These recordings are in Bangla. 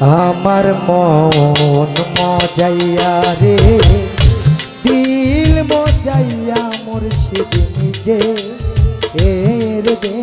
আমার মন মজাইয়া রে দিল মজাইয়া মোর সে যে এর দে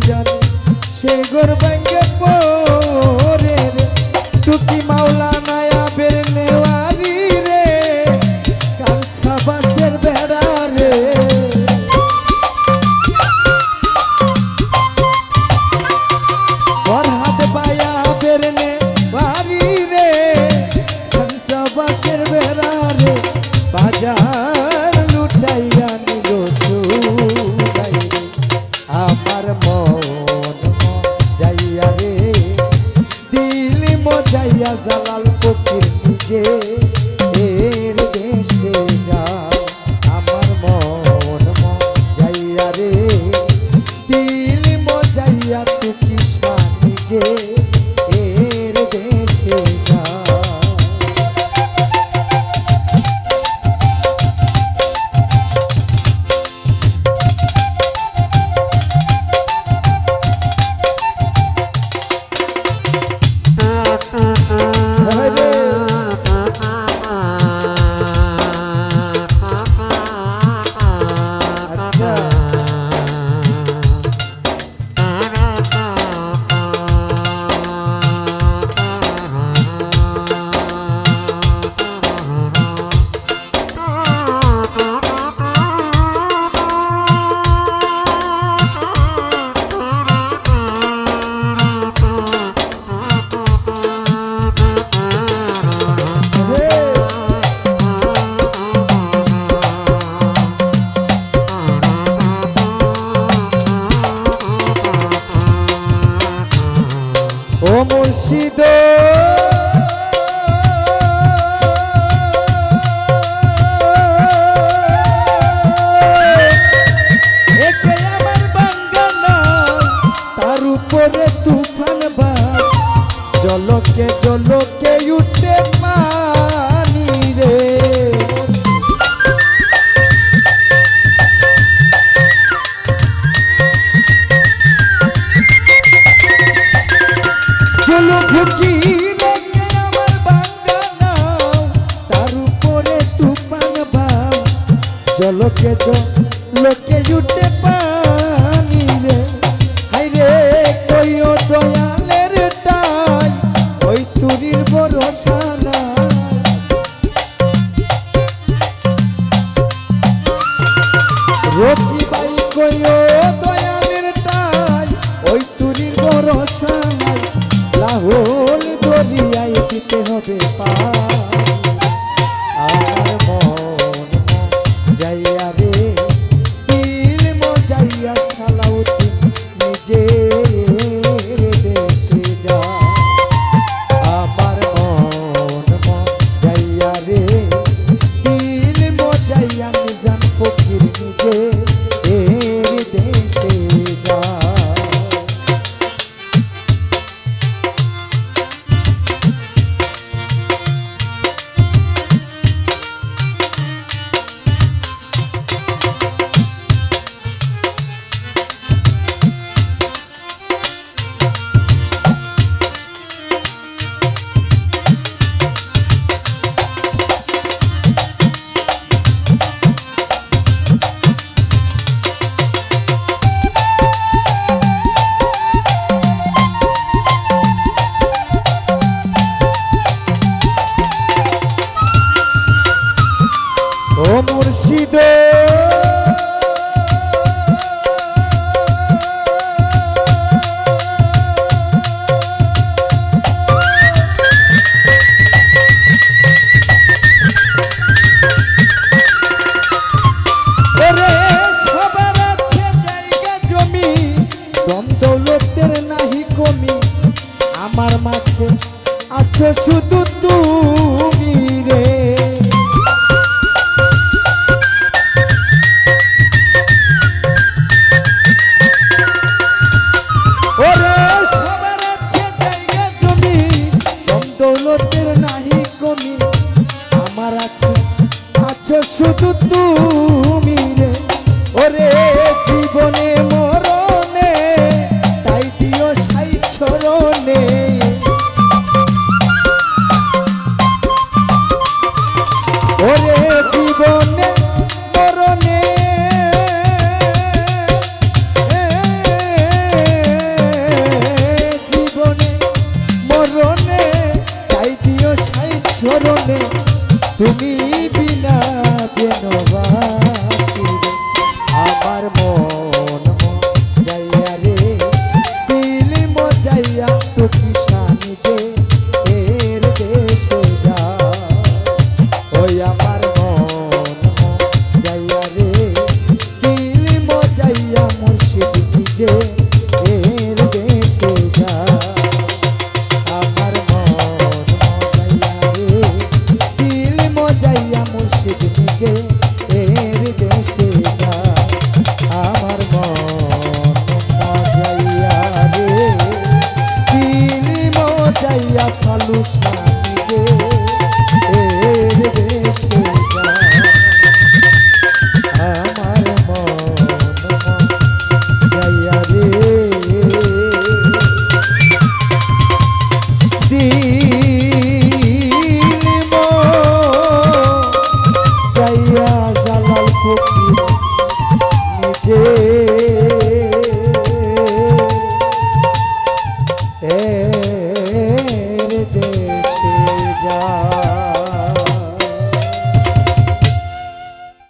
জানে সে গর্বাই চোখে চলকে উঠে পানি রে। চলো ফুকি আমার বাংলা নাও তার উপরে তুফান ভাব চলকে চলকে উঠে পানি রে। হাই রে, কইও রসি বাই হবে পা যে